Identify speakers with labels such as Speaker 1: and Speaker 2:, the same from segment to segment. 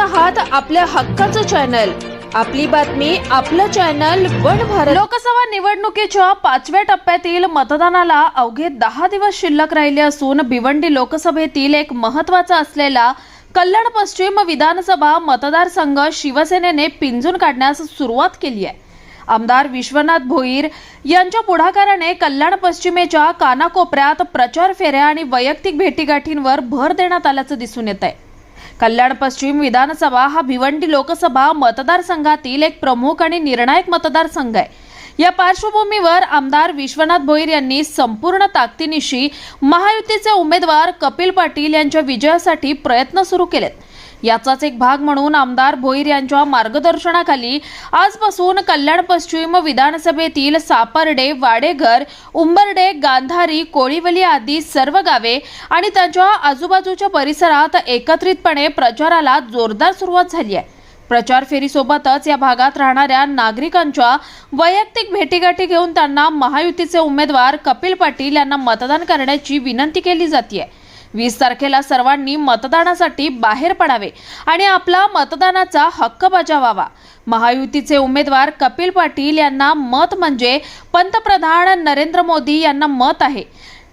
Speaker 1: आहात आपल्या हक्काचं चॅनल आपली बातमी आपलं चॅनल वन भारत. लोकसभा निवडणुकीच्या पाचव्या टप्प्यातील मतदानाला अवघे दहा दिवस शिल्लक राहिले असून भिवंडी लोकसभेतील एक महत्त्वाचा असलेला कल्याण पश्चिम विधानसभा मतदारसंघ शिवसेनेने पिंजून काढण्यास सुरुवात केली आहे. आमदार विश्वनाथ भोईर यांच्या पुढाकाराने कल्याण पश्चिमेच्या कानाकोपऱ्यात प्रचार फेऱ्या आणि वैयक्तिक भेटीगाठींवर भर देण्यात आल्याचं दिसून येत आहे कल्याण पश्चिम विधानसभा हा भिवंडी लोकसभा मतदारसंघातील एक प्रमुख आणि निर्णायक मतदारसंघ आहे. या पार्श्वभूमीवर आमदार विश्वनाथ भोईर यांनी संपूर्ण ताकदीनिशी महायुतीचे उमेदवार कपिल पाटील यांच्या विजयासाठी प्रयत्न सुरू केलेत. याचाच एक भाग म्हणून आमदार भोईर यांच्या मार्गदर्शनाखाली आजपासून कल्याण पश्चिम विधानसभेतील सापर्डे वाडेघर उंबर्डे गांधारी कोळीवली आदी सर्व गावे आणि त्यांच्या आजूबाजूच्या परिसरात एकत्रितपणे प्रचाराला जोरदार सुरुवात झाली आहे. प्रचार फेरीसोबतच या भागात राहणाऱ्या नागरिकांच्या वैयक्तिक भेटीगाठी घेऊन त्यांना महायुतीचे उमेदवार कपिल पाटील यांना मतदान करण्याची विनंती केली जाते वीस तारखेला सर्वांनी मतदानासाठी बाहेर पडावे आणि आपला मतदानाचा हक्क बजावावा. महायुतीचे उमेदवार कपिल पाटील यांना मत म्हणजे पंतप्रधान नरेंद्र मोदी यांना मत आहे.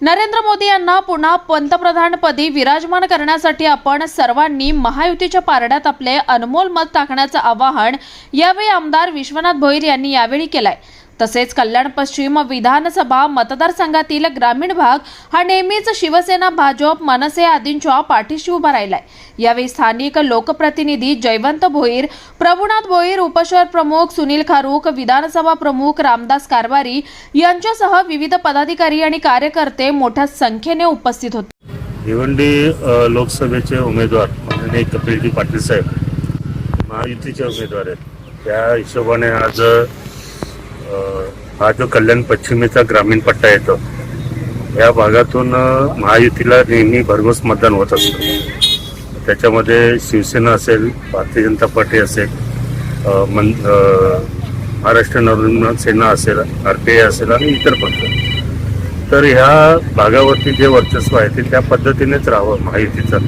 Speaker 1: नरेंद्र मोदी यांना पुन्हा पंतप्रधानपदी विराजमान करण्यासाठी आपण सर्वांनी महायुतीच्या पारड्यात आपले अनमोल मत टाकण्याचं आवाहन यावेळी आमदार विश्वनाथ भोईर यांनी यावेळी केलंय. तसेच कल्याण पश्चिम विधानसभा मतदारसंघातील ग्रामीण भाग हा नेहमीच शिवसेना भाजप मनसे आदींच्या पाठीशी उभा राहिलाय. यावेळी स्थानिक लोकप्रतिनिधी जयवंत भोईर प्रभुनाथ भोईर उपशहर प्रमुख सुनील खारूक विधानसभा प्रमुख रामदास कारवारी यांच्यासह विविध पदाधिकारी आणि कार्यकर्ते मोठ्या संख्येने उपस्थित होते.
Speaker 2: भिवंडी लोकसभेचे उमेदवार माननीय कपिलजी पाटील साहेब महायुतीचे उमेदवार आहेत. त्या हिशोबाने आज हा जो कल्याण पश्चिमेचा ग्रामीण पट्टा येतो या भागातून महायुतीला नेहमी भरघोस मतदान होत असतं. त्याच्यामध्ये शिवसेना असेल भारतीय जनता पार्टी असेल मन महाराष्ट्र नवनिर्माण सेना असेल आर पी आय असेल आणि इतर पक्ष. तर ह्या भागावरती जे वर्चस्व आहे ते त्या पद्धतीनेच राहावं महायुतीचं.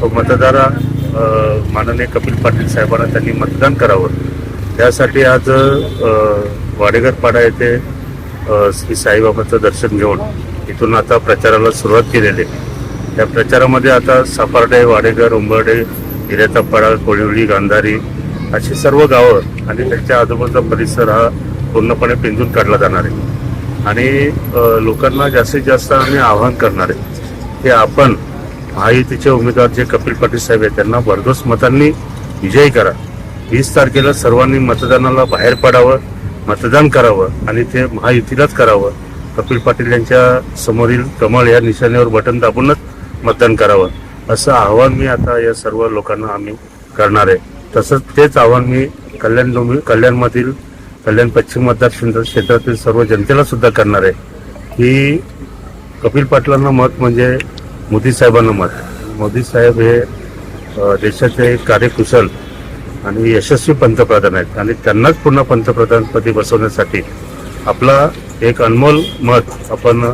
Speaker 2: तो मतदार माननीय कपिल पाटील साहेबांना त्यांनी मतदान करावं. त्यासाठी आज वाडेगरपाडा येथे श्री साईबाबांचं दर्शन घेऊन इथून आता प्रचाराला सुरुवात केलेली आहे. त्या प्रचारामध्ये आता सापार्डे वाडेघर उंबर्डे हिरेतापाडा कोळिवळी गांधारी अशी सर्व गावं आणि त्यांच्या आजूबाजूचा परिसर हा पूर्णपणे पिंजून काढला जाणार आहे. आणि लोकांना जास्तीत जास्त आम्ही आवाहन करणार आहे की आपण महायुतीचे उमेदवार जे कपिल पाटील साहेब आहेत त्यांना भरघोस मतांनी विजयी करा. वीस तारखेला सर्वांनी मतदानाला बाहेर पडावं. मतदान करावं आणि ते महायुतीलाच करावं. कपिल पाटील यांच्या समोरील कमळ या निशाण्यावर बटन दाबूनच मतदान करावं. असं आव्हान मी आता या सर्व लोकांना आम्ही करणार आहे. तसंच तेच आव्हान मी कल्याण डोंबी कल्याणमधील कल्याण पश्चिम मतदार क्षेत्रातील सर्व जनतेला सुद्धा करणार आहे. की कपिल पाटलांना मत म्हणजे मोदी साहेबांना मत. मोदी साहेब हे देशाचे कार्यकुशल आणि यशस्वी पंतप्रधान आहेत. आणि त्यांनाच पुन्हा पंतप्रधानपदी बसवण्यासाठी आपला एक अनमोल मत आपण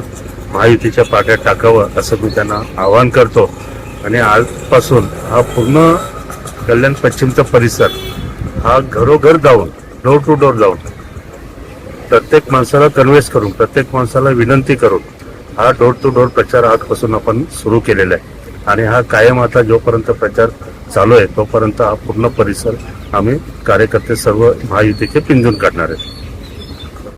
Speaker 2: महायुतीच्या पाट्यात टाकावं असं मी त्यांना आवाहन करतो. आणि आजपासून हा पूर्ण कल्याण पश्चिमचा परिसर हा घरोघर जाऊन डोर टू डोर जाऊन प्रत्येक माणसाला कन्व्हेन्स करून प्रत्येक माणसाला विनंती करून हा डोर टू डोर प्रचार आजपासून आपण सुरू केलेला आहे. आणि हा कायम आता जोपर्यंत प्रचार चालू आहे तोपर्यंत हा पूर्ण परिसर आम्ही कार्यकर्ते सर्व महायुतीचे पिंजून काढणार आहे.